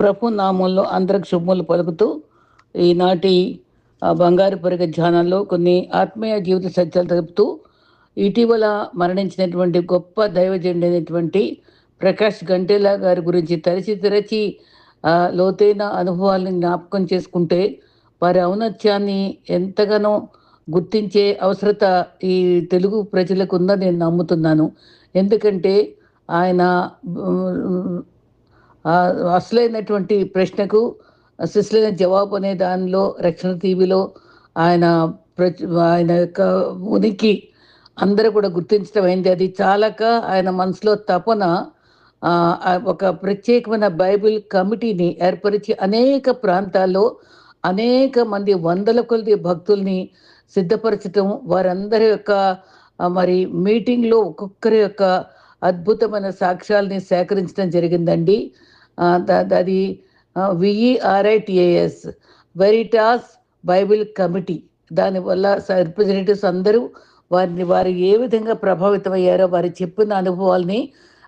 ప్రభు నామంలో అందరికి శుభములు పలుకుతూ ఈనాటి బంగారు పరిగ ధ్యానంలో కొన్ని ఆత్మీయ జీవిత సత్యాలు తెలుపుతూ ఇటీవల మరణించినటువంటి గొప్ప దైవజండైనటువంటి ప్రకాష్ గంటేలా గారి గురించి తరచి తెరచి లోతైన అనుభవాలను జ్ఞాపకం చేసుకుంటే వారి ఔన్నత్యాన్ని ఎంతగానో గుర్తించే అవసరత ఈ తెలుగు ప్రజలకు ఉందని నేను నమ్ముతున్నాను. ఎందుకంటే ఆయన అసలైనటువంటి ప్రశ్నకు అసలైన జవాబు అనే దానిలో రక్షణ టీవీలో ఆయన ఆయన యొక్క ఉనికి అందరూ కూడా గుర్తించడం అయింది. అది చాలక ఆయన మనసులో తపన ఒక ప్రత్యేకమైన బైబిల్ కమిటీని ఏర్పరిచి అనేక ప్రాంతాల్లో అనేక మంది వందల కొలది భక్తుల్ని సిద్ధపరచటం వారందరి యొక్క మరి మీటింగ్లో ఒక్కొక్కరి యొక్క అద్భుతమైన సాక్ష్యాలని సేకరించడం జరిగిందండి. అది విఈఆర్ఐటిఏఎస్ వెరిటాస్ బైబిల్ కమిటీ. దానివల్ల రిప్రజెంటేటివ్స్ అందరూ వారిని వారు ఏ విధంగా ప్రభావితమయ్యారో వారు చెప్పిన అనుభవాల్ని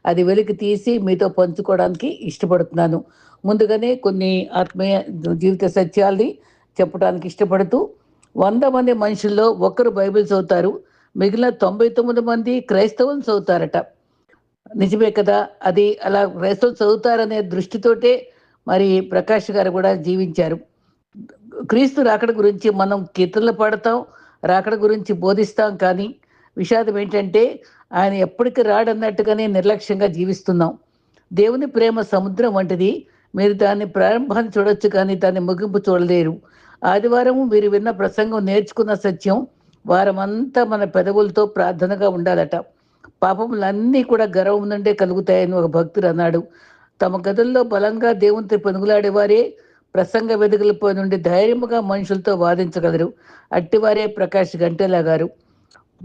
అది వెలికి తీసి మీతో పంచుకోవడానికి ఇష్టపడుతున్నాను. ముందుగానే కొన్ని ఆత్మీయ జీవిత సత్యాల్ని చెప్పడానికి ఇష్టపడుతూ వంద మంది మనుషుల్లో ఒకరు బైబిల్ చదువుతారు మిగిలిన తొంభై తొమ్మిది మంది క్రైస్తవులు చదువుతారట. నిజమే కదా? అది అలా క్రైస్తవులు చదువుతారనే దృష్టితోటే మరి ప్రకాష్ గారు కూడా జీవించారు. క్రీస్తు రాకడ గురించి మనం కీర్తనలు పాడతాం రాకడ గురించి బోధిస్తాం కానీ విషాదం ఏంటంటే ఆయన ఎప్పటికీ రాడన్నట్టుగానే నిర్లక్ష్యంగా జీవిస్తున్నాం. దేవుని ప్రేమ సముద్రం వంటిది. మీరు దాన్ని ప్రారంభాన్ని చూడొచ్చు కానీ దాన్ని ముగింపు చూడలేరు. ఆదివారం మీరు విన్న ప్రసంగం నేర్చుకున్న సత్యం. వారమంతా మన పెదవులతో ప్రార్థనగా ఉండాలట. పాపములన్నీ కూడా గర్వం నుండే కలుగుతాయని ఒక భక్తుడు అన్నాడు. తమ గదుల్లో బలంగా దేవునితో పెనుగులాడేవారే ప్రసంగ వెదుగులపై నుండి ధైర్యముగా మనుషులతో వాదించగలరు. అట్టివారే ప్రకాష్ గంటేలా గారు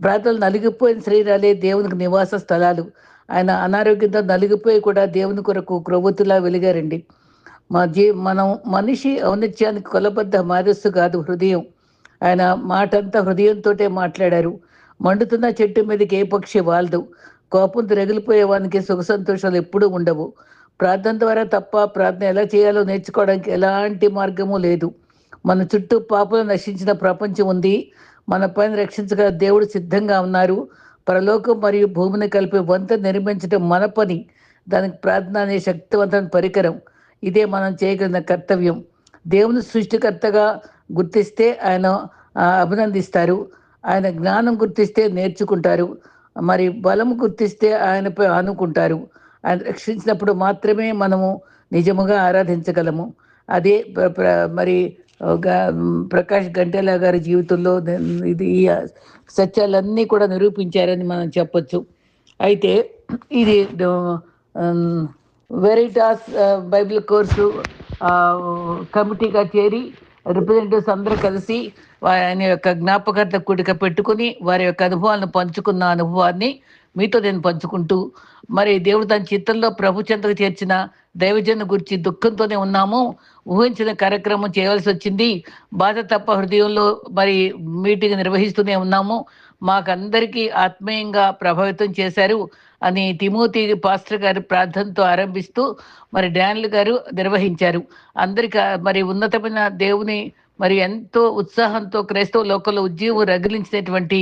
ప్రార్థనలు నలిగిపోయిన శరీరాలే దేవునికి నివాస స్థలాలు. ఆయన అనారోగ్యంతో నలిగిపోయి కూడా దేవుని కొరకు క్రొవ్వొత్తులా వెలిగారండి. మా జీ మనం మనిషి ఔన్నత్యానికి కొలబద్ద మారస్సు కాదు హృదయం. ఆయన మాటంతా హృదయంతోటే మాట్లాడారు. మండుతున్న చెట్టు మీదకి ఏ పక్షి వాలదు. కోపంతో రగిలిపోయేవానికి సుఖ సంతోషాలు ఎప్పుడూ ఉండవు. ప్రార్థన ద్వారా తప్ప ప్రార్థన ఎలా చేయాలో నేర్చుకోవడానికి ఎలాంటి మార్గము లేదు. మన చుట్టూ పాపలు నశించిన ప్రపంచం ఉంది. మన పైన రక్షించగల దేవుడు సిద్ధంగా ఉన్నారు. పరలోకం మరియు భూమిని కలిపి వంత నిర్మించడం మన పని. దానికి ప్రార్థన అనే శక్తివంతమైన పరికరం. ఇదే మనం చేయగలిగిన కర్తవ్యం. దేవుని సృష్టికర్తగా గుర్తిస్తే ఆయన అభినందిస్తారు. ఆయన జ్ఞానం గుర్తిస్తే నేర్చుకుంటారు. మరి బలం గుర్తిస్తే ఆయనపై ఆనుకుంటారు. ఆయన రక్షించినప్పుడు మాత్రమే మనము నిజముగా ఆరాధించగలము. అదే ప్ర- ప్ర- మరి ప్రకాష్ గంటేలా గారి జీవితంలో ఇది ఈ సత్యాలన్నీ కూడా నిరూపించారని మనం చెప్పొచ్చు. అయితే ఇది వెరైటాస్ బైబిల్ కోర్సు కమిటీగా చేరి రిప్రజెంటేటివ్స్ అందరూ కలిసి వారి ఆయన యొక్క జ్ఞాపకార్థ కూడిక పెట్టుకుని వారి యొక్క అనుభవాలను పంచుకున్న అనుభవాన్ని మీతో నేను పంచుకుంటూ మరి దేవుడు తన చిత్తంలో ప్రభు చెంతకు చేర్చిన దైవజన్ గురించి దుఃఖంతోనే ఉన్నాము. ఊహించిన కార్యక్రమం చేయవలసి వచ్చింది. బాధ తప్ప హృదయంలో మరి మీటింగ్ నిర్వహిస్తూనే ఉన్నాము. మాకందరికీ ఆత్మీయంగా ప్రభావితం చేశారు అని తిమోతి పాస్టర్ గారు ప్రార్థనతో ఆరంభిస్తూ మరి డాన్లు గారు నిర్వహించారు. అందరికీ మరి ఉన్నతమైన దేవుని మరి ఎంతో ఉత్సాహంతో క్రైస్తవ లోకంలో ఉద్యమం రగిలించినటువంటి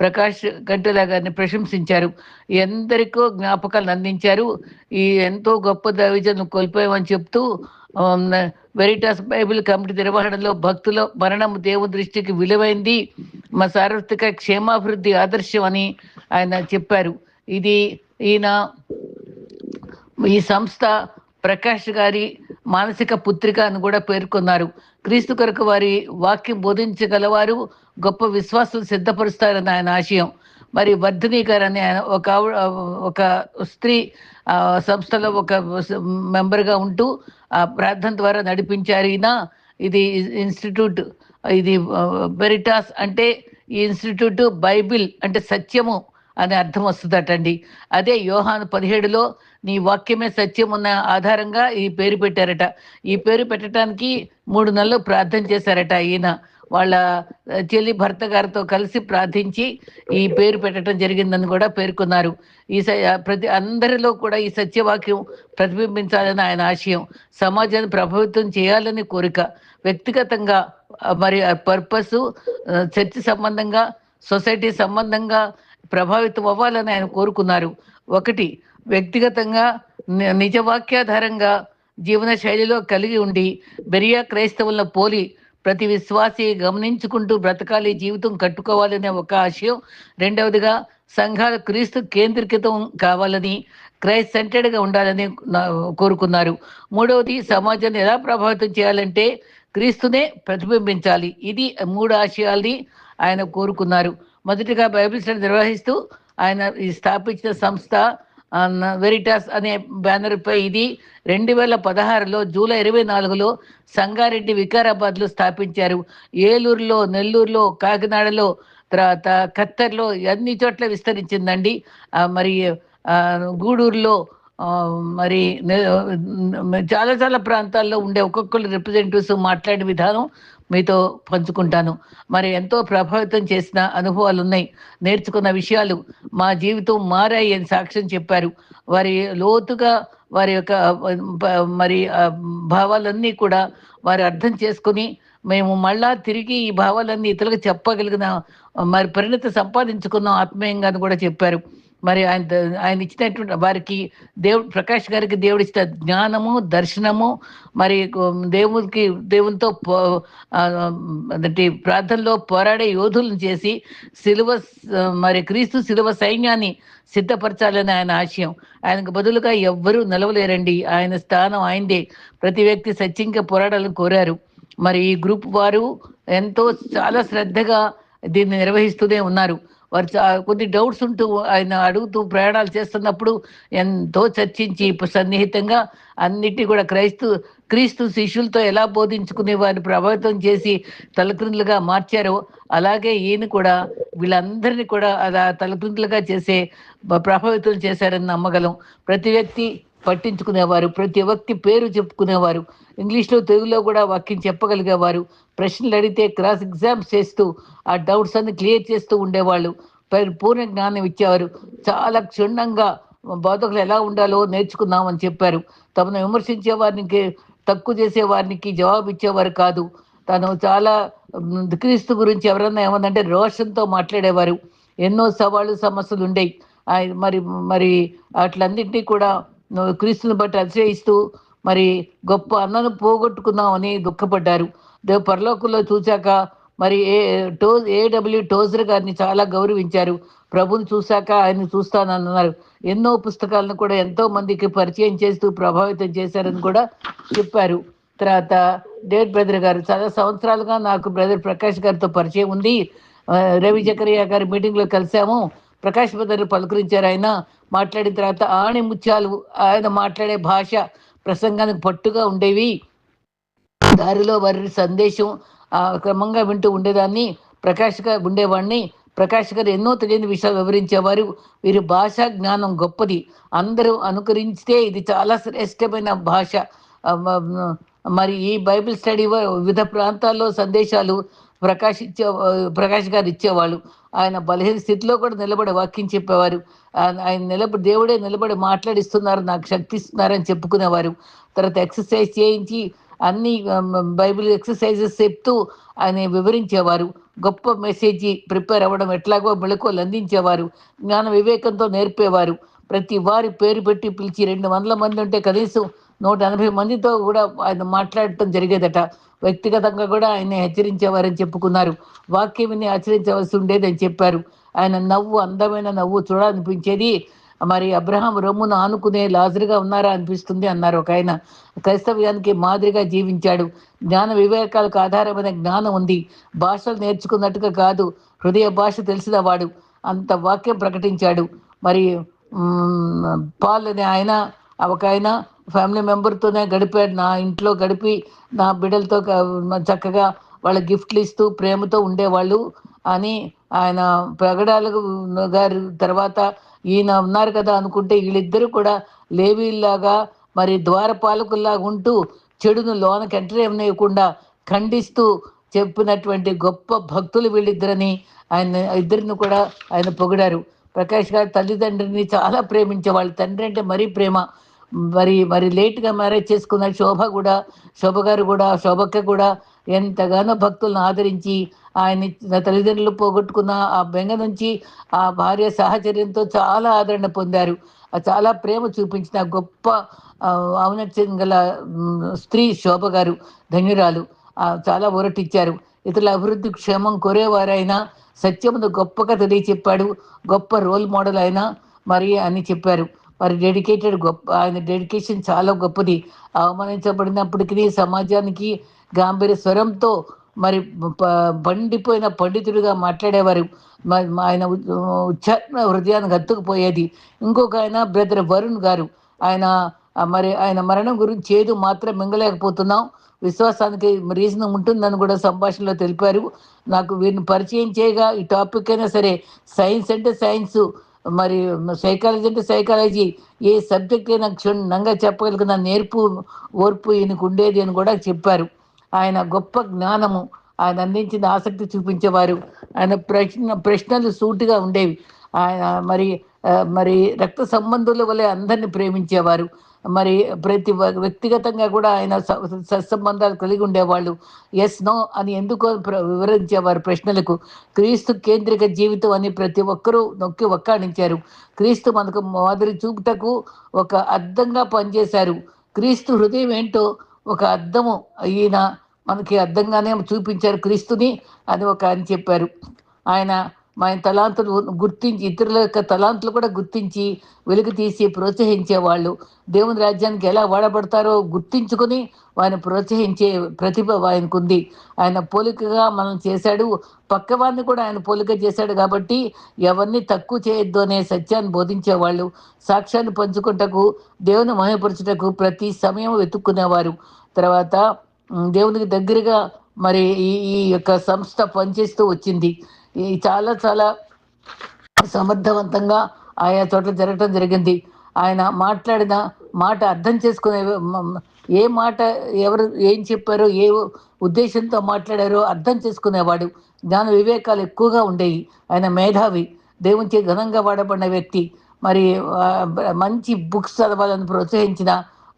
ప్రకాష్ గంటెల గారిని ప్రశంసించారు. ఎందరికో జ్ఞాపకాలను అందించారు. ఈ ఎంతో గొప్ప దైవజను కోల్పోయామని చెప్తూ వెరిటాస్ బైబిల్ కమిటీ నిర్వహణలో భక్తుల మరణం దేవుని దృష్టికి విలువైంది. మా సార్వత్రిక క్షేమాభివృద్ధి ఆదర్శం అని ఆయన చెప్పారు. ఇది ఈయన ఈ సంస్థ ప్రకాష్ గారి మానసిక పుత్రిక అని కూడా పేర్కొన్నారు. క్రీస్తు కొరకు వారి వాక్యం బోధించగలవారు గొప్ప విశ్వాసులు సిద్ధపరుస్తారని ఆయన ఆశయం. మరి వర్ధిని గారు అని ఆయన ఒక ఒక స్త్రీ సంస్థలో ఒక మెంబర్గా ఉంటూ ఆ ప్రార్థన ద్వారా నడిపించారు. ఈయన ఇది ఇన్స్టిట్యూట్ ఇది బెరిటాస్ అంటే ఈ ఇన్స్టిట్యూట్ బైబిల్ అంటే సత్యము. అనే అర్థం వస్తుందటండి. అదే యోహాను పదిహేడులో నీ వాక్యమే సత్యం ఉన్న ఆధారంగా ఈ పేరు పెట్టారట. ఈ పేరు పెట్టడానికి మూడు నెలలు ప్రార్థన చేశారట ఈయన. వాళ్ళ చెల్లి భర్త గారితో కలిసి ప్రార్థించి ఈ పేరు పెట్టడం జరిగిందని కూడా పేర్కొన్నారు. ఈ ప్రతి అందరిలో కూడా ఈ సత్యవాక్యం ప్రతిబింబించాలని ఆయన ఆశయం. సమాజాన్ని ప్రభావితం చేయాలని కోరిక. వ్యక్తిగతంగా మరి పర్పస్ చర్చి సంబంధంగా సొసైటీ సంబంధంగా ప్రభావితం అవ్వాలని ఆయన కోరుకున్నారు. ఒకటి వ్యక్తిగతంగా నిజవాక్యాధారంగా జీవన శైలిలో కలిగి ఉండి బెరియా క్రైస్తవులను పోలి ప్రతి విశ్వాసి గమనించుకుంటూ బ్రతకాలి జీవితం కట్టుకోవాలనే ఒక ఆశయం. రెండవదిగా సంఘాలు క్రీస్తు కేంద్రీకృతం కావాలని క్రైస్ట్ సెంటెడ్గా ఉండాలని కోరుకున్నారు. మూడవది సమాజాన్ని ఎలా ప్రభావితం చేయాలంటే క్రీస్తునే ప్రతిబింబించాలి. ఇది మూడు ఆశయాల్ని ఆయన కోరుకున్నారు. మొదటిగా బైబిల్ స్టడీ నిర్వహిస్తూ ఆయన ఈ స్థాపించిన సంస్థ వెరిటాస్ అనే బ్యానర్పై ఇది రెండు వేల పదహారులో జూలై ఇరవై నాలుగులో సంగారెడ్డి వికారాబాద్లో స్థాపించారు. ఏలూరులో నెల్లూరులో కాకినాడలో తర్వాత ఖత్తర్లో అన్ని చోట్ల విస్తరించిందండి. మరి గూడూరులో మరి చాలా చాలా ప్రాంతాల్లో ఉండే ఒక్కొక్కరు రిప్రజెంటేటివ్స్ మాట్లాడే విధానం మీతో పంచుకుంటాను. మరి ఎంతో ప్రభావితం చేసిన అనుభవాలు ఉన్నాయి నేర్చుకున్న విషయాలు మా జీవితం మారాయి అని సాక్ష్యం చెప్పారు. వారి లోతుగా వారి యొక్క మరి భావాలన్నీ కూడా వారు అర్థం చేసుకుని మేము మళ్ళా తిరిగి ఈ భావాలన్నీ ఇతరులకు చెప్పగలిగిన మరి పరిణతి సంపాదించుకున్నాం ఆత్మీయంగా అని కూడా చెప్పారు. మరి ఆయన ఆయన ఇచ్చినటువంటి వారికి దేవుడు ప్రకాష్ గారికి దేవుడు ఇచ్చిన జ్ఞానము దర్శనము మరి దేవుడికి దేవునితో అంటే ప్రార్థనలో పోరాడే యోధులను చేసి సిలువ మరి క్రీస్తు సిలువ సైన్యాన్ని సిద్ధపరచాలని ఆయన ఆశయం. ఆయనకు బదులుగా ఎవ్వరూ నిలవలేరండి. ఆయన స్థానం ఆయనదే. ప్రతి వ్యక్తి సత్యంగా పోరాడాలని కోరారు. మరి ఈ గ్రూప్ వారు ఎంతో చాలా శ్రద్ధగా దీన్ని నిర్వహిస్తూనే ఉన్నారు. వారి కొన్ని డౌట్స్ ఉంటూ ఆయన అడుగుతూ ప్రయాణాలు చేస్తున్నప్పుడు ఎంతో చర్చించి సన్నిహితంగా అన్నిటి కూడా క్రైస్తు క్రీస్తు శిష్యులతో ఎలా బోధించుకునే వారిని ప్రభావితం చేసి తలక్రిందులుగా మార్చారో అలాగే ఈయన కూడా వీళ్ళందరినీ కూడా అలా తలక్రిందులుగా చేసే ప్రభావితం చేశారని నమ్మగలం. ప్రతి వ్యక్తి పట్టించుకునేవారు ప్రతి వ్యక్తి పేరు చెప్పుకునేవారు ఇంగ్లీష్లో తెలుగులో కూడా వాక్యం చెప్పగలిగేవారు. ప్రశ్నలు అడిగితే క్రాస్ ఎగ్జామ్స్ చేస్తూ ఆ డౌట్స్ అన్ని క్లియర్ చేస్తూ ఉండేవాళ్ళు. పూర్ణ జ్ఞానం ఇచ్చేవారు. చాలా క్షుణ్ణంగా బోధకులు ఎలా ఉండాలో నేర్చుకుందామని చెప్పారు. తమను విమర్శించే వారికి తక్కువ చేసే వారికి జవాబు ఇచ్చేవారు కాదు. తను చాలా క్రీస్తు గురించి ఎవరన్నా ఏమందంటే రోషంతో మాట్లాడేవారు. ఎన్నో సవాళ్ళు సమస్యలు ఉండేవి మరి మరి అట్లన్నింటినీ కూడా క్రీస్తుని బట్టి అతిశయిస్తూ మరి గొప్ప అన్నను పోగొట్టుకుందామని దుఃఖపడ్డారు. దేవ పరలోకంలో చూశాక మరి ఏ టో ఏడబ్ల్యూ టోజర్ గారిని చాలా గౌరవించారు. ప్రభుని చూశాక ఆయన చూస్తానన్నారు. ఎన్నో పుస్తకాలను కూడా ఎంతో మందికి పరిచయం చేస్తూ ప్రభావితం చేశారని కూడా చెప్పారు. తర్వాత డేట్ బ్రదర్ గారు చాలా సంవత్సరాలుగా నాకు బ్రదర్ ప్రకాష్ గారితో పరిచయం ఉంది. రవి జకరియా గారి మీటింగ్లో కలిసాము ప్రకాష్ బ్రదర్ పలుకరించారు ఆయన మాట్లాడిన తర్వాత ఆణి ముత్యాలు ఆయన మాట్లాడే భాష ప్రసంగానికి పట్టుగా ఉండేవి. దారిలో వారి సందేశం క్రమంగా వింటూ ఉండేదాన్ని. ప్రకాష్గా ఉండేవాడిని ప్రకాష్ గారు ఎన్నో తెలియని విషయాలు వివరించేవారు. వీరి భాషా జ్ఞానం గొప్పది. అందరూ అనుకరించితే ఇది చాలా శ్రేష్టమైన భాష. మరి ఈ బైబిల్ స్టడీ వివిధ ప్రాంతాల్లో సందేశాలు ప్రకాష్ ఇచ్చే ప్రకాష్ గారు ఇచ్చేవాళ్ళు. ఆయన బలహీన స్థితిలో కూడా నిలబడి వాక్యం చెప్పేవారు. ఆయన నిలబడి దేవుడే నిలబడి మాట్లాడిస్తున్నారు నాకు శక్తి ఇస్తున్నారని చెప్పుకునేవారు. తర్వాత ఎక్సర్సైజ్ చేయించి అన్ని బైబిల్ ఎక్సర్సైజెస్ చెప్తూ ఆయన వివరించేవారు. గొప్ప మెసేజ్ ప్రిపేర్ అవ్వడం ఎట్లాగో మెళకువలు అందించేవారు జ్ఞాన వివేకంతో నేర్పేవారు. ప్రతి వారి పేరు పెట్టి పిలిచి రెండు వందల మంది ఉంటే కనీసం నూట ఎనభై మందితో కూడా ఆయన మాట్లాడటం జరిగేదట. వ్యక్తిగతంగా కూడా ఆయన హెచ్చరించేవారని చెప్పుకున్నారు. వాక్యం విని ఆచరించవలసి ఉండేదని చెప్పారు. ఆయన నవ్వు అందమైన నవ్వు చూడాలనిపించేది. మరి అబ్రహాం రొమ్మును ఆనుకునే లాజరుగా ఉన్నారా అనిపిస్తుంది అన్నారు ఒక ఆయన. క్రైస్తవ్యానికి మాదిరిగా జీవించాడు. జ్ఞాన వివేకాలకు ఆధారమైన జ్ఞానం ఉంది. భాషలు నేర్చుకున్నట్టుగా కాదు. హృదయ భాష తెలిసిన వాడు. అంత వాక్యం ప్రకటించాడు. మరి పాల్ అనే ఆయన ఒక ఆయన ఫ్యామిలీ మెంబర్తోనే గడిపాడు నా ఇంట్లో గడిపి నా బిడ్డలతో చక్కగా వాళ్ళ గిఫ్ట్లు ఇస్తూ ప్రేమతో ఉండేవాళ్ళు. అని ఆయన ప్రగడాల గారి తర్వాత ఈయన ఉన్నారు కదా అనుకుంటే వీళ్ళిద్దరూ కూడా లేవీల్లాగా మరి ద్వారపాలకుల్లాగా ఉంటూ చెడును లోనకి ఎంటర్ ఏమనేయకుండా ఖండిస్తూ చెప్పినటువంటి గొప్ప భక్తులు వీళ్ళిద్దరని ఆయన ఇద్దరిని కూడా ఆయన పొగిడారు. ప్రకాష్ గారు తల్లిదండ్రిని చాలా ప్రేమించే వాళ్ళ తండ్రి అంటే మరీ ప్రేమ. మరి మరి లేట్గా మ్యారేజ్ చేసుకున్న శోభ కూడా శోభ గారు కూడా శోభక్క కూడా ఎంతగానో భక్తులను ఆదరించి ఆయన తల్లిదండ్రులు పోగొట్టుకున్న ఆ బెంగ నుంచి ఆ భార్య సాహచర్యంతో చాలా ఆదరణ పొందారు. చాలా ప్రేమ చూపించిన గొప్ప ఔన్నత్యం గల స్త్రీ శోభ గారు ధన్యురాలు చాలా ఊరటిచ్చారు. ఇతరుల అభివృద్ధి క్షేమం కోరేవారైనా సత్యమును గొప్పగా తెలియచెప్పాడు గొప్ప రోల్ మోడల్ అయినా మరి అని చెప్పారు. మరి డెడికేటెడ్ గొప్ప ఆయన డెడికేషన్ చాలా గొప్పది. అవమానించబడినప్పటికీ సమాజానికి గాంభీర్య స్వరంతో మరి బండిపోయిన పండితుడిగా మాట్లాడేవారు. ఆయన ఉచ్చారణ హృదయాన్ని అత్తుకుపోయేది ఇంకొక ఆయన బ్రదర్ వరుణ్ గారు. ఆయన మరి ఆయన మరణం గురించి ఏదో మాత్రం మింగలేకపోతున్నాం. విశ్వాసానికి రీజన్ ఉంటుందని కూడా సంభాషణలో తెలిపారు. నాకు వీరిని పరిచయం చేయగా ఈ టాపిక్ అయినా సరే సైన్స్ అంటే సైన్స్. మరి సైకాలజీ అంటే సైకాలజీ ఏ సబ్జెక్ట్ అయినా క్షుణ్ణంగా చెప్పగలిగిన నేర్పు ఓర్పు ఈయనకు ఉండేది అని కూడా చెప్పారు. ఆయన గొప్ప జ్ఞానము. ఆయన అందించిన ఆసక్తి చూపించేవారు. ఆయన ప్రశ్న ప్రశ్నలు సూటిగా ఉండేవి. ఆయన మరి మరి రక్త సంబంధుల వలె అందరిని ప్రేమించేవారు. మరి ప్రతి వ్యక్తిగతంగా కూడా ఆయన సత్సంబంధాలు కలిగి ఉండేవాళ్ళు. ఎస్ నో అని ఎందుకో వివరించేవారు ప్రశ్నలకు. క్రీస్తు కేంద్రిక జీవితం అని ప్రతి ఒక్కరూ నొక్కి ఒక్కాడించారు క్రీస్తు మనకు మాదిరి చూపుటకు ఒక అద్దంగా పనిచేశారు. క్రీస్తు హృదయం ఏంటో ఒక అద్దము. ఈయన మనకి అర్థంగానే చూపించారు క్రీస్తుని అని ఒక అని చెప్పారు. ఆయన మా తలాంతులు గుర్తించి ఇతరుల యొక్క తలాంతులు కూడా గుర్తించి వెలుగు తీసి ప్రోత్సహించేవాళ్ళు. దేవుని రాజ్యానికి ఎలా వాడబడతారో గుర్తించుకొని వారిని ప్రోత్సహించే ప్రతిభ ఆయనకు ఉంది ఆయన పోలికగా మనం చేశాడు. పక్కవాన్ని కూడా ఆయన పోలిక చేశాడు కాబట్టి ఎవరిని తక్కువ చేయొద్దు అనే సత్యాన్ని బోధించేవాళ్ళు. సాక్ష్యాన్ని పంచుకుంటకు దేవుని మహిమపరచుటకు ప్రతి సమయం వెతుక్కునేవారు. తర్వాత దేవునికి దగ్గరగా మరి ఈ ఈ యొక్క సంస్థ పనిచేస్తూ వచ్చింది. చాలా చాలా సమర్థవంతంగా ఆయా చోట్ల జరగటం జరిగింది. ఆయన మాట్లాడిన మాట అర్థం చేసుకునే ఏ మాట ఎవరు ఏం చెప్పారో ఏ ఉద్దేశంతో మాట్లాడారో అర్థం చేసుకునేవాడు. జ్ఞాన వివేకాలు ఎక్కువగా ఉండేవి. ఆయన మేధావి. దేవునికి ఘనంగా వాడబడిన వ్యక్తి. మరి మంచి బుక్స్ చదవాలని ప్రోత్సహించిన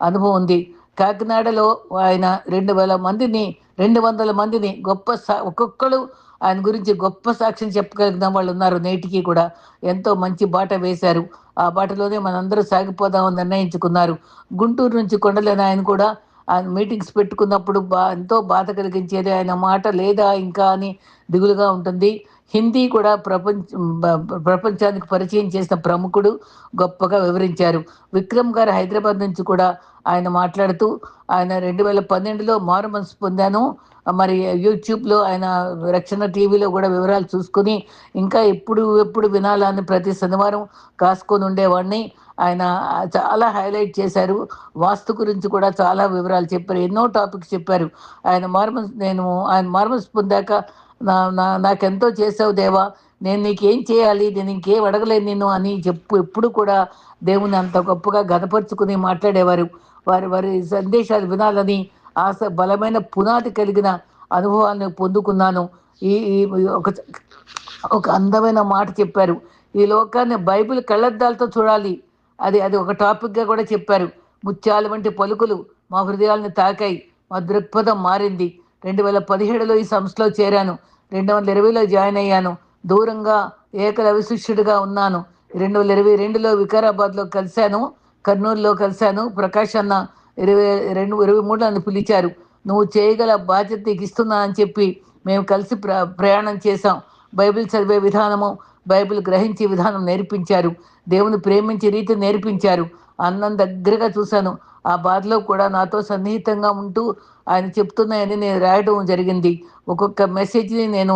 అనుభవం ఉంది. కాకినాడలో ఆయన రెండు వేల మందిని రెండు వందల మందిని గొప్ప ఒక్కొక్కరు ఆయన గురించి గొప్ప సాక్ష్యం చెప్పగలిగిన వాళ్ళు ఉన్నారు నేటికి కూడా. ఎంతో మంచి బాట వేశారు. ఆ బాటలోనే మనందరూ సాగిపోదామని నిర్ణయించుకున్నారు. గుంటూరు నుంచి కొండలేని ఆయన కూడా ఆయన మీటింగ్స్ పెట్టుకున్నప్పుడు బా ఎంతో బాధ కలిగించేది. ఆయన మాట లేదా ఇంకా అని దిగులుగా ఉంటుంది. హిందీ కూడా ప్రపంచ ప్రపంచానికి పరిచయం చేసిన ప్రముఖుడు గొప్పగా వివరించారు. విక్రమ్ గారు హైదరాబాద్ నుంచి కూడా ఆయన మాట్లాడుతూ ఆయన రెండు వేల పన్నెండులో మారు మనసు పొందాను. మరి యూట్యూబ్లో ఆయన రక్షణ టీవీలో కూడా వివరాలు చూసుకుని ఇంకా ఎప్పుడు ఎప్పుడు వినాలని ప్రతి శనివారం కాసుకొని ఉండేవాడిని. ఆయన చాలా హైలైట్ చేశారు. వాస్తు గురించి కూడా చాలా వివరాలు చెప్పారు. ఎన్నో టాపిక్స్ చెప్పారు. ఆయన మార్మల్స్ నేను ఆయన మార్మల్స్ పొందాక నా నా నాకెంతో చేసావు దేవా. నేను నీకేం చేయాలి? నేను ఇంకేం అడగలేను నేను అని చెప్పు. ఎప్పుడు కూడా దేవుని అంత గొప్పగా గదపరుచుకుని మాట్లాడేవారు. వారి వారి సందేశాలు వినాలని ఆశ బలమైన పునాది కలిగిన అనుభవాన్ని పొందుకున్నాను. ఈ ఒక ఒక అందమైన మాట చెప్పారు. ఈ లోకాన్ని బైబిల్ కళ్ళద్దాలతో చూడాలి. అది అది ఒక టాపిక్గా కూడా చెప్పారు. ముత్యాల వంటి పలుకులు మా హృదయాలను తాకాయి. మా దృక్పథం మారింది. రెండు వేల పదిహేడులో ఈ సంస్థలో చేరాను. రెండు వందల ఇరవైలో జాయిన్ అయ్యాను. దూరంగా ఏకలవిశిష్యుడిగా ఉన్నాను. రెండు వేల ఇరవై రెండులో వికారాబాద్లో కలిశాను. కర్నూలులో కలిశాను. ప్రకాష్ అన్న ఇరవై రెండు ఇరవై మూడు నన్ను పిలిచారు. నువ్వు చేయగల బాధ్యత నీకు ఇస్తున్నా అని చెప్పి మేము కలిసి ప్ర ప్రయాణం చేశాం. బైబిల్ చదివే విధానము బైబిల్ గ్రహించే విధానం నేర్పించారు. దేవుని ప్రేమించే రీతి నేర్పించారు. అన్నం దగ్గరగా చూశాను. ఆ బాధలో కూడా నాతో సన్నిహితంగా ఉంటూ ఆయన చెప్తున్నాయని నేను రాయడం జరిగింది. ఒక్కొక్క మెసేజ్ని నేను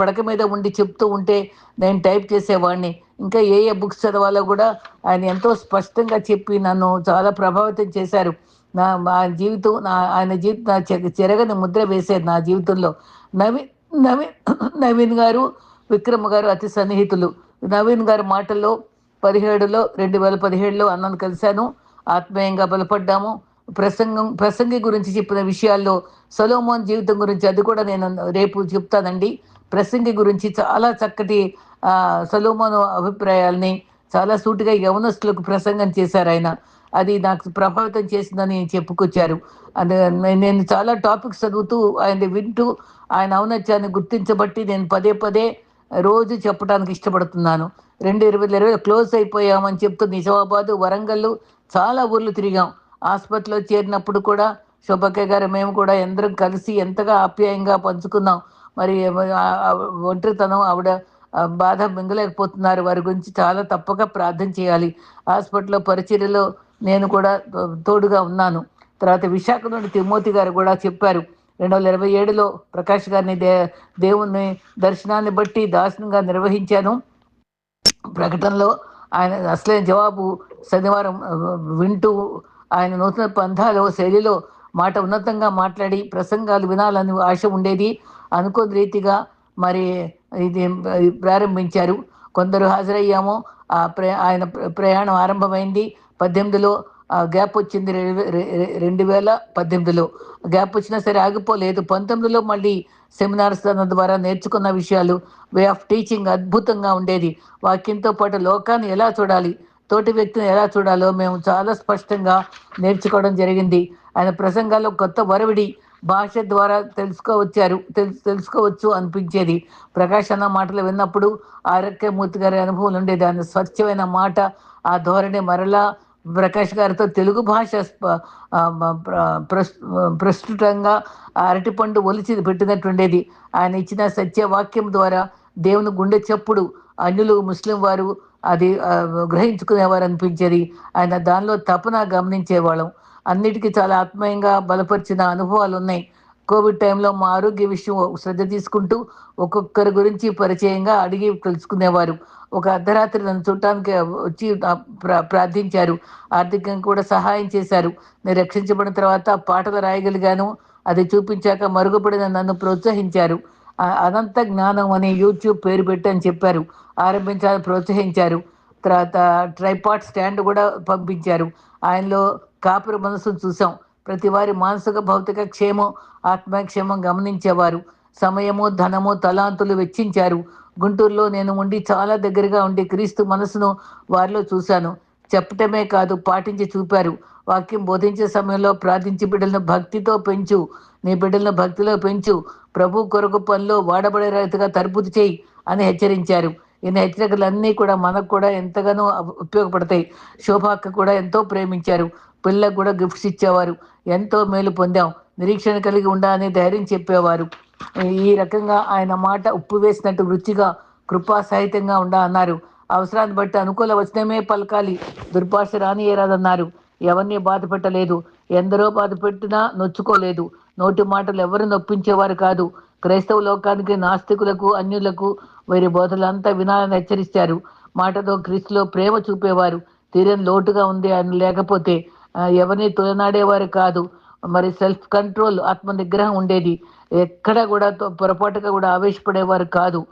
పడక మీద ఉండి చెప్తూ ఉంటే నేను టైప్ చేసేవాడిని ఇంకా ఏ ఏ బుక్స్ చదవాలో కూడా ఆయన ఎంతో స్పష్టంగా చెప్పి నన్ను చాలా ప్రభావితం చేశారు. నా ఆయన జీవితం నా ఆయన జీవితం నా చెరగని ముద్ర వేసేది నా జీవితంలో. నవీన్ నవీన్ నవీన్ గారు విక్రమ్ గారు అతి సన్నిహితులు. నవీన్ గారి మాటల్లో పదిహేడులో రెండు వేల పదిహేడులో అన్నను కలిశాను. ఆత్మీయంగా బలపడ్డాము. ప్రసంగం ప్రసంగి గురించి చెప్పిన విషయాల్లో సొలోమోన్ జీవితం గురించి అది కూడా నేను రేపు చెప్తానండి. ప్రసంగి గురించి చాలా చక్కటి సొలోమోన్ అభిప్రాయాల్ని చాలా సూటిగా యవనస్తులకు ప్రసంగం చేశారు ఆయన. అది నాకు ప్రభావితం చేసిందని చెప్పుకొచ్చారు. అది నేను చాలా టాపిక్స్ చదువుతూ ఆయన వింటూ ఆయన ఔన్నత్యాన్ని గుర్తించబట్టి నేను పదే పదే రోజు చెప్పడానికి ఇష్టపడుతున్నాను. రెండు ఇరవై ఇరవై క్లోజ్ అయిపోయామని చెప్తూ నిజామాబాదు వరంగల్ చాలా ఊర్లు తిరిగాం. హాస్పిటల్లో చేరినప్పుడు కూడా శుభకే గారు మేము కూడా అందరం కలిసి ఎంతగా ఆప్యాయంగా పంచుకున్నాం. మరి ఒంటరితనం ఆవిడ బాధ మింగలేకపోతున్నారు. వారి గురించి చాలా తప్పక ప్రార్థన చేయాలి. హాస్పిటల్లో పరిచర్యలో నేను కూడా తో- తోడుగా ఉన్నాను. తర్వాత విశాఖ నుండి తిమోతి గారు కూడా చెప్పారు. రెండు వేల ఇరవై ఏడులో ప్రకాష్ గారిని దే దేవుని దర్శనాన్ని బట్టి దాసనంగా నిర్వహించాను. ప్రకటనలో ఆయన అసలైన జవాబు శనివారం వింటూ ఆయన నూతన పంథాలో శైలిలో మాట ఉన్నతంగా మాట్లాడి ప్రసంగాలు వినాలని ఆశ ఉండేది. అనుకోని రీతిగా మరి ఇది ప్రారంభించారు. కొందరు హాజరయ్యాము. ఆ ఆయన ప్ర- ప్రయాణం ఆరంభమైంది. పద్దెనిమిదిలో గ్యాప్ వచ్చింది రెండు వేల పద్దెనిమిదిలో. గ్యాప్ వచ్చినా సరే ఆగిపోలేదు. పంతొమ్మిదిలో మళ్ళీ సెమినార్స్ ద్వారా నేర్చుకున్న విషయాలు వే ఆఫ్ టీచింగ్ అద్భుతంగా ఉండేది. వాక్యంతో పాటు లోకాన్ని ఎలా చూడాలి? తోటి వ్యక్తిని ఎలా చూడాలో మేము చాలా స్పష్టంగా నేర్చుకోవడం జరిగింది. ఆయన ప్రసంగాల్లో కొత్త వరవిడి భాష ద్వారా తెలుసుకోవచ్చారు తెలుసు తెలుసుకోవచ్చు అనిపించేది. ప్రకాష్ అన్న మాటలు విన్నప్పుడు ఆరోగ్యమూర్తి గారి అనుభవం ఉండేది. ఆయన స్వచ్ఛమైన మాట ఆ ధోరణి మరలా ప్రకాష్ గారితో తెలుగు భాష ప్రస్తుతంగా ప్రస్- అరటిపండు ఒలిచి పెట్టినట్టుండేది. ఆయన ఇచ్చిన సత్యవాక్యం ద్వారా దేవుని గుండె చప్పుడు అన్యులు ముస్లిం వారు అది ఆ, గ్రహించుకునేవారు అనిపించేది ఆయన దానిలో తపన గమనించేవాళ్ళం. అన్నిటికీ చాలా ఆత్మీయంగా బలపరిచిన అనుభవాలు ఉన్నాయి కోవిడ్ టైంలో మా ఆరోగ్య విషయం శ్రద్ధ తీసుకుంటూ ఒక్కొక్కరి గురించి పరిచయంగా అడిగి తెలుసుకునేవారు. ఒక అర్ధరాత్రి నన్ను చూడటానికి వచ్చి ప్ర- ప్రార్థించారు. ఆర్థికంగా కూడా సహాయం చేశారు. నేను రక్షించబడిన తర్వాత పాటలు రాయగలిగాను. అది చూపించాక మరుగుపడిన నన్ను ప్రోత్సహించారు. అనంత జ్ఞానం అనే యూట్యూబ్ పేరు పెట్టని చెప్పారు. ఆరంభించాలని ప్రోత్సహించారు. తర్వాత ట్రైపాట్ స్టాండ్ కూడా పంపించారు. ఆయనలో కాపురు మనసును చూసాం ప్రతి వారి మానసిక భౌతిక క్షేమం ఆత్మక్షేమం గమనించేవారు. సమయము ధనము తలాంతులు వెచ్చించారు. గుంటూరులో నేను ఉండి చాలా దగ్గరగా ఉండి క్రీస్తు మనసును వారిలో చూశాను. చెప్పటమే కాదు పాటించి చూపారు. వాక్యం బోధించే సమయంలో ప్రార్థించి బిడ్డలను భక్తితో పెంచు. నీ బిడ్డలను భక్తిలో పెంచు. ప్రభు కొరకు పనిలో వాడబడే రైతుగా తరుపుతి చేయి అని హెచ్చరించారు. ఈయన హెచ్చరికలన్నీ కూడా మనకు కూడా ఎంతగానో ఉపయోగపడతాయి. శోభాక్క కూడా ఎంతో ప్రేమించారు. పిల్లలకు కూడా గిఫ్ట్స్ ఇచ్చేవారు. ఎంతో మేలు పొందాం. నిరీక్షణ కలిగి ఉండాలని ధైర్యం చెప్పేవారు. ఈ రకంగా ఆయన మాట ఉప్పు వేసినట్టు రుచిగా కృపా సహితంగా ఉండా అన్నారు అవసరాన్ని బట్టి అనుకూల వచనమే పలకాలి. దుర్భాష రానియరాదన్నారు ఎవరిని బాధ పెట్టలేదు? ఎందరో బాధ పెట్టినా నొచ్చుకోలేదు. నోటి మాటలు ఎవరు నొప్పించేవారు కాదు. క్రైస్తవ లోకానికి నాస్తికులకు అన్యులకు వీరి బోధలంతా వినాలని హెచ్చరిస్తారు. మాటతో క్రీస్తులో ప్రేమ చూపేవారు. తీరని లోటుగా ఉంది అని లేకపోతే ఎవరిని తొలనాడేవారు కాదు. మరి సెల్ఫ్ కంట్రోల్ ఆత్మ నిగ్రహం ఉండేది. ఎక్కడ కూడా పొరపాటుగా కూడా ఆవేశపడేవారు కాదు.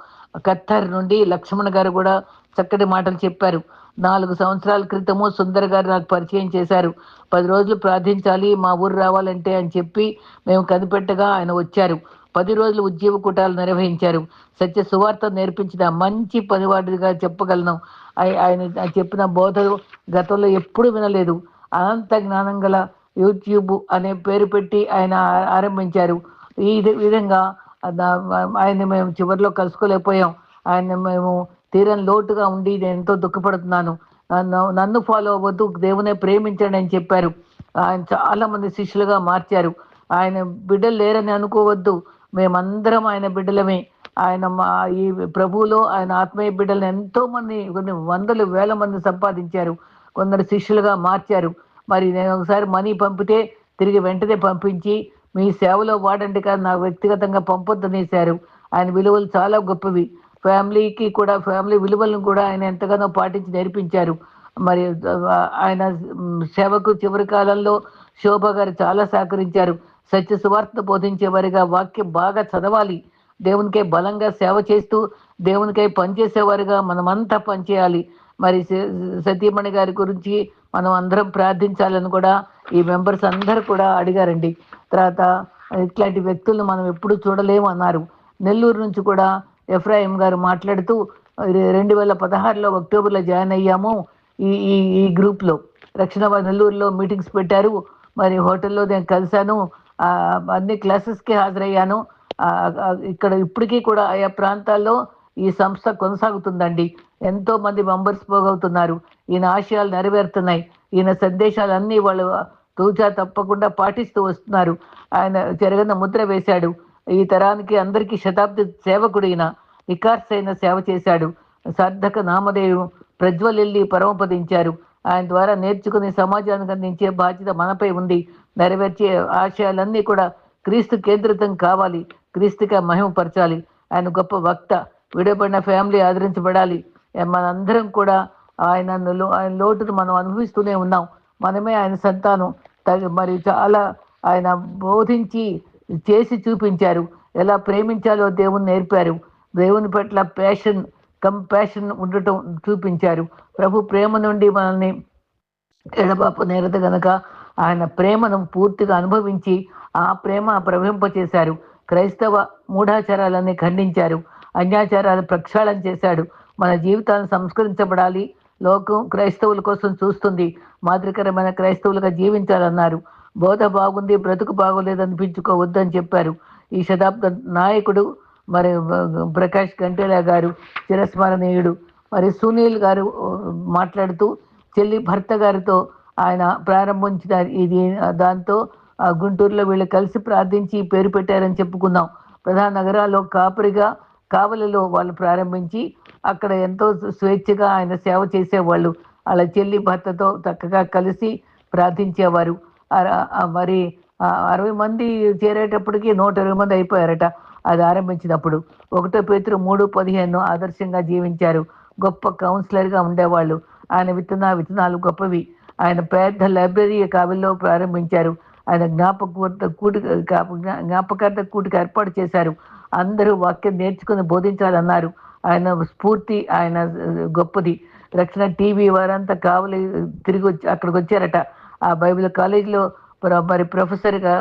కత్తర్ నుండి లక్ష్మణ్ గారు కూడా చక్కటి మాటలు చెప్పారు. నాలుగు సంవత్సరాల క్రితము సుందర్ గారు నాకు పరిచయం చేశారు. పది రోజులు ప్రార్థించాలి మా ఊరు రావాలంటే అని చెప్పి మేము కనిపెట్టగా ఆయన వచ్చారు. పది రోజులు ఉద్యమ కూటాలు నిర్వహించారు. సత్య సువార్త నేర్పించిన మంచి పనివాడిగా చెప్పగలను. ఆయన చెప్పిన బోధలు గతంలో ఎప్పుడు వినలేదు. అనంత జ్ఞానం గల యూట్యూబ్ అనే పేరు పెట్టి ఆయన ఆరంభించారు. ఈ విధంగా ఆయన్ని ఆయన మేము చివరిలో కలుసుకోలేకపోయాం. ఆయన మేము తీరని లోటుగా ఉండి నేను ఎంతో దుఃఖపడుతున్నాను. నన్ను ఫాలో అవ్వద్దు. దేవునే ప్రేమించండి అని చెప్పారు. ఆయన చాలా మంది శిష్యులుగా మార్చారు. ఆయన బిడ్డలు లేరని అనుకోవద్దు. మేమందరం ఆయన బిడ్డలమే. ఆయన మా ఈ ప్రభువులో ఆయన ఆత్మీయ బిడ్డలను ఎంతో మంది కొన్ని వందలు వేల మంది సంపాదించారు. కొందరు శిష్యులుగా మార్చారు. మరి నేను ఒకసారి మనీ పంపితే తిరిగి వెంటనే పంపించి మీ సేవలో వాడండి కానీ నాకు వ్యక్తిగతంగా పంపొద్దనేశారు ఆయన విలువలు చాలా గొప్పవి. ఫ్యామిలీకి కూడా ఫ్యామిలీ విలువలను కూడా ఆయన ఎంతగానో పాటించి నేర్పించారు. మరి ఆయన సేవకు చివరి కాలంలో శోభ గారు చాలా సహకరించారు. సత్య సువార్త బోధించేవారిగా వాక్యం బాగా చదవాలి. దేవునికై బలంగా సేవ చేస్తూ దేవునికై పనిచేసేవారుగా మనమంతా పనిచేయాలి మరి సతీమణి గారి గురించి మనం అందరం ప్రార్థించాలని కూడా ఈ మెంబర్స్ అందరు కూడా అడిగారండి. తర్వాత ఇట్లాంటి వ్యక్తులను మనం ఎప్పుడు చూడలేము అన్నారు. నెల్లూరు నుంచి కూడా ఎఫ్రాయిం గారు మాట్లాడుతూ రెండు వేల పదహారులో అక్టోబర్లో జాయిన్ అయ్యాము. ఈ ఈ ఈ గ్రూప్లో రక్షణ నెల్లూరులో మీటింగ్స్ పెట్టారు. మరి హోటల్లో నేను కలిశాను. అన్ని క్లాసెస్కి హాజరయ్యాను. ఇక్కడ ఇప్పటికీ కూడా ఆయా ప్రాంతాల్లో ఈ సంస్థ కొనసాగుతుందండి. ఎంతో మంది మెంబర్స్ పోగవుతున్నారు. ఈయన ఆశయాలు నెరవేరుతున్నాయి. ఈయన సందేశాలన్నీ వాళ్ళు తూచా తప్పకుండా పాటిస్తూ వస్తున్నారు. ఆయన జరగన ముద్ర వేశాడు. ఈ తరానికి అందరికీ శతాబ్ది సేవకుడైన ఈయన వికార్సైన సేవ చేశాడు. సార్థక నామదేవు ప్రజ్వలిల్లి పరమపదించారు. ఆయన ద్వారా నేర్చుకుని సమాజానికి అందించే బాధ్యత మనపై ఉంది. నెరవేర్చే ఆశయాలన్నీ కూడా క్రీస్తు కేంద్రితం కావాలి. క్రీస్తుగా మహిమపరచాలి. ఆయన గొప్ప వక్త విడబడిన ఫ్యామిలీ ఆదరించబడాలి. మనందరం కూడా ఆయన ఆయన లోటును మనం అనుభవిస్తూనే ఉన్నాం. మనమే ఆయన సంతానం. మరి చాలా ఆయన బోధించి చేసి చూపించారు. ఎలా ప్రేమించాలో దేవుని నేర్పారు. దేవుని పట్ల ప్యాషన్ కంపాషన్ ఉండటం చూపించారు. ప్రభు ప్రేమ నుండి మనల్ని ఎడబాపు నేరత గనక ఆయన ప్రేమను పూర్తిగా అనుభవించి ఆ ప్రేమ ప్రవహింపచేశారు. క్రైస్తవ మూఢాచారాలన్నీ ఖండించారు. అన్యాచారాలు ప్రక్షాళన చేశాడు. మన జీవితాలను సంస్కరించబడాలి. లోకం క్రైస్తవుల కోసం చూస్తుంది. మాదిరికరమైన క్రైస్తవులుగా జీవించాలన్నారు. బోధ బాగుంది బ్రతుకు బాగోలేదు అనిపించుకోవద్దని చెప్పారు. ఈ శతాబ్ద నాయకుడు మరి ప్రకాష్ గంటేలా గారు చిరస్మరణీయుడు. మరి సునీల్ గారు మాట్లాడుతూ చెల్లి భర్త గారితో ఆయన ప్రారంభించిన ఇది దాంతో గుంటూరులో వీళ్ళు కలిసి ప్రార్థించి పేరు పెట్టారని చెప్పుకుందాం. ప్రధాన నగరాల్లో కాపరిగా కావలిలో వాళ్ళు ప్రారంభించి అక్కడ ఎంతో స్వేచ్ఛగా ఆయన సేవ చేసేవాళ్ళు. అలా చెల్లి భర్తతో చక్కగా కలిసి ప్రార్థించేవారు. మరి అరవై మంది చేరేటప్పటికి నూట ఇరవై మంది అయిపోయారట. అది ఆరంభించినప్పుడు ఒకటో పేతురు మూడు పదిహేను ఆదర్శంగా జీవించారు. గొప్ప కౌన్సిలర్గా ఉండేవాళ్ళు. ఆయన విత్తన విత్తనాలు గొప్పవి. ఆయన పెద్ద లైబ్రరీ కావిల్లో ప్రారంభించారు. ఆయన జ్ఞాపక కూటి జ్ఞాపకార్థ కూటికి ఏర్పాటు చేశారు. అందరూ వాక్యం నేర్చుకుని బోధించాలన్నారు. ఆయన స్ఫూర్తి ఆయన గొప్పది. రక్షణ టీవీ వారంతా కావలి తిరిగి వచ్చి అక్కడికి వచ్చారట. ఆ బైబిల్ కాలేజీలో మరి ప్రొఫెసర్గా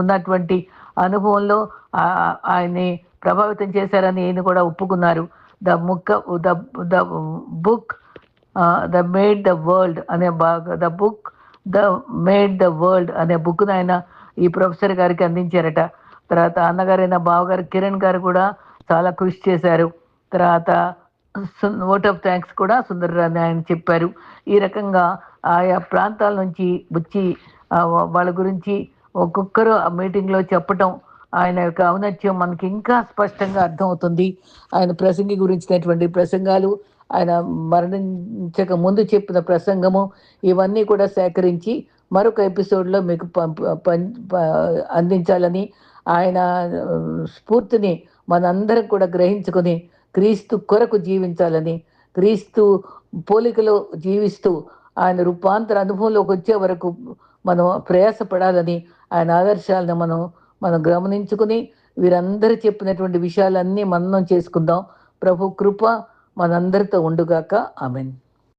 ఉన్నటువంటి అనుభవంలో ఆయన్ని ప్రభావితం చేశారని ఈయన కూడా ఒప్పుకున్నారు. ద ముక్క the the book the made the world అనే బాగా the book the made the world అనే బుక్ను ఆయన ఈ ప్రొఫెసర్ గారికి అందించారట. తర్వాత అన్నగారైన బావగారు కిరణ్ గారు కూడా చాలా కృషి చేశారు. తర్వాత ఓట్ ఆఫ్ థ్యాంక్స్ కూడా సుందరరాని ఆయన చెప్పారు. ఈ రకంగా ఆయా ప్రాంతాల నుంచి వచ్చి వాళ్ళ గురించి ఒక్కొక్కరు ఆ మీటింగ్లో చెప్పటం ఆయన యొక్క ఔన్నత్యం మనకి ఇంకా స్పష్టంగా అర్థమవుతుంది. ఆయన ప్రసంగి గురించినటువంటి ప్రసంగాలు ఆయన మరణించక ముందు చెప్పిన ప్రసంగము ఇవన్నీ కూడా సేకరించి మరొక ఎపిసోడ్లో మీకు అందించాలని ఆయన స్ఫూర్తిని మనందరం కూడా గ్రహించుకొని క్రీస్తు కొరకు జీవించాలని క్రీస్తు పోలికలో జీవిస్తూ ఆయన రూపాంతర అనుభవంలోకి వచ్చే వరకు మనం ప్రయాసపడాలని ఆయన ఆదర్శాలను మనం మనం గమనించుకుని వీరందరూ చెప్పినటువంటి విషయాలన్నీ మనం చేసుకుందాం. ప్రభు కృప మనందరితో ఉండుగాక. ఆమెన్.